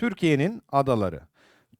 Türkiye'nin adaları.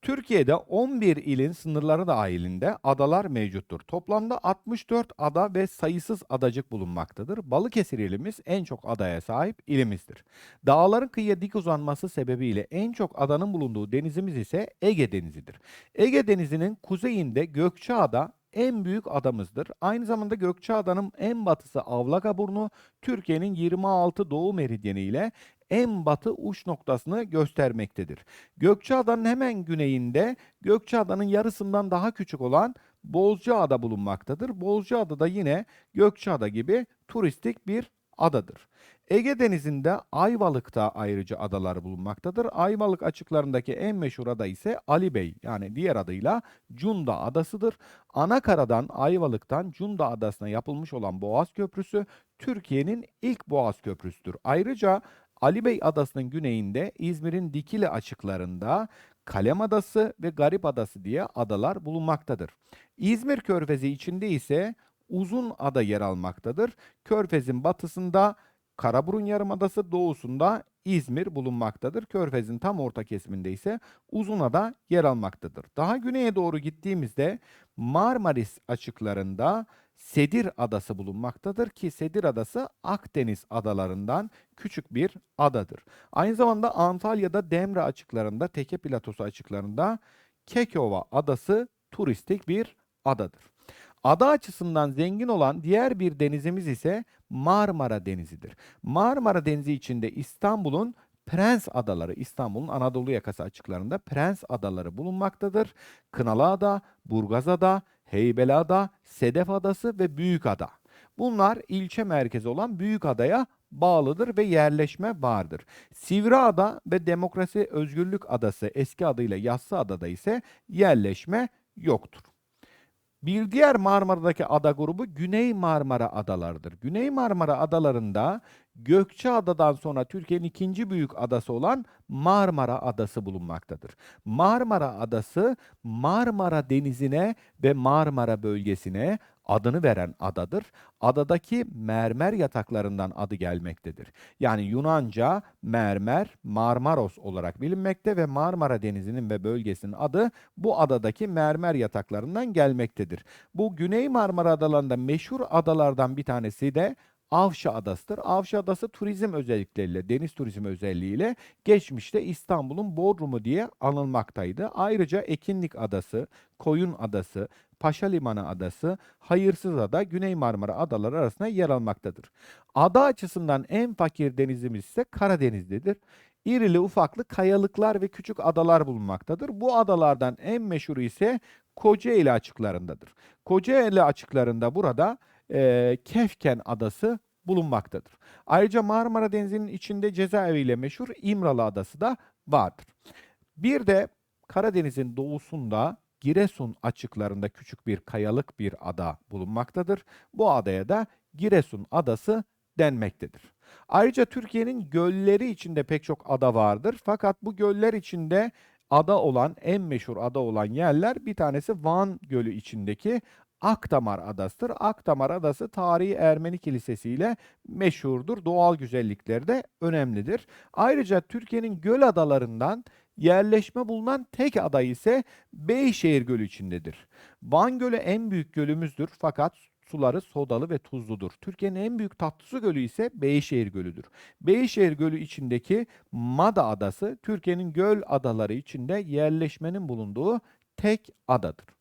Türkiye'de 11 ilin sınırları dahilinde adalar mevcuttur. Toplamda 64 ada ve sayısız adacık bulunmaktadır. Balıkesir ilimiz en çok adaya sahip ilimizdir. Dağların kıyıya dik uzanması sebebiyle en çok adanın bulunduğu denizimiz ise Ege Denizi'dir. Ege Denizi'nin kuzeyinde Gökçeada en büyük adamızdır. Aynı zamanda Gökçeada'nın en batısı Avlakaburnu, Türkiye'nin 26 doğu meridyeni ile en batı uç noktasını göstermektedir. Gökçeada'nın hemen güneyinde Gökçeada'nın yarısından daha küçük olan Bozcaada bulunmaktadır. Bozcaada da yine Gökçeada gibi turistik bir adadır. Ege Denizi'nde Ayvalık'ta ayrıca adalar bulunmaktadır. Ayvalık açıklarındaki en meşhur ada ise Ali Bey yani diğer adıyla Cunda Adası'dır. Anakaradan Ayvalık'tan Cunda Adası'na yapılmış olan Boğaz Köprüsü Türkiye'nin ilk Boğaz Köprüsü'dür. Ayrıca Ali Bey Adası'nın güneyinde İzmir'in Dikili açıklarında Kalem Adası ve Garip Adası diye adalar bulunmaktadır. İzmir Körfezi içinde ise Uzun Ada yer almaktadır. Körfez'in batısında Karaburun Yarımadası, doğusunda İzmir bulunmaktadır. Körfez'in tam orta kesiminde ise Uzunada yer almaktadır. Daha güneye doğru gittiğimizde Marmaris açıklarında Sedir Adası bulunmaktadır ki Sedir Adası Akdeniz adalarından küçük bir adadır. Aynı zamanda Antalya'da Demre açıklarında, Teke Platosu açıklarında Kekova Adası turistik bir adadır. Ada açısından zengin olan diğer bir denizimiz ise Marmara Denizi'dir. Marmara Denizi içinde İstanbul'un Prens Adaları, İstanbul'un Anadolu yakası açıklarında Prens Adaları bulunmaktadır. Kınalıada, Burgazada, Heybeliada, Sedef Adası ve Büyükada. Bunlar ilçe merkezi olan Büyükada'ya bağlıdır ve yerleşme vardır. Sivriada ve Demokrasi Özgürlük Adası eski adıyla Yassıada'da ise yerleşme yoktur. Bir diğer Marmara'daki ada grubu Güney Marmara Adalarıdır. Güney Marmara Adalarında Gökçeada'dan sonra Türkiye'nin ikinci büyük adası olan Marmara Adası bulunmaktadır. Marmara Adası Marmara Denizi'ne ve Marmara bölgesine adını veren adadır. Adadaki mermer yataklarından adı gelmektedir. Yani Yunanca mermer Marmaros olarak bilinmekte ve Marmara Denizi'nin ve bölgesinin adı bu adadaki mermer yataklarından gelmektedir. Bu Güney Marmara Adalarında meşhur adalardan bir tanesi de Avşa Adası'dır. Avşa Adası turizm özellikleriyle, deniz turizmi özelliğiyle geçmişte İstanbul'un Bodrum'u diye anılmaktaydı. Ayrıca Ekinlik Adası, Koyun Adası, Paşa Limanı Adası, Hayırsız Ada, Güney Marmara adaları arasında yer almaktadır. Ada açısından en fakir denizimiz ise Karadeniz'dedir. İrili ufaklı kayalıklar ve küçük adalar bulunmaktadır. Bu adalardan en meşhuru ise Kocaeli açıklarındadır. Kocaeli açıklarında burada e, Kefken Adası bulunmaktadır. Ayrıca Marmara Denizi'nin içinde cezaeviyle meşhur İmralı Adası da vardır. Bir de Karadeniz'in doğusunda Giresun açıklarında küçük bir kayalık bir ada bulunmaktadır. Bu adaya da Giresun Adası denmektedir. Ayrıca Türkiye'nin gölleri içinde pek çok ada vardır. Fakat bu göller içinde ada olan, en meşhur ada olan yerler bir tanesi Van Gölü içindeki Akdamar Adası'dır. Akdamar Adası tarihi Ermeni Kilisesi ile meşhurdur. Doğal güzellikleri de önemlidir. Ayrıca Türkiye'nin göl adalarından yerleşme bulunan tek ada ise Beyşehir Gölü içindedir. Van Gölü en büyük gölümüzdür fakat suları sodalı ve tuzludur. Türkiye'nin en büyük tatlı su gölü ise Beyşehir Gölü'dür. Beyşehir Gölü içindeki Mada Adası Türkiye'nin göl adaları içinde yerleşmenin bulunduğu tek adadır.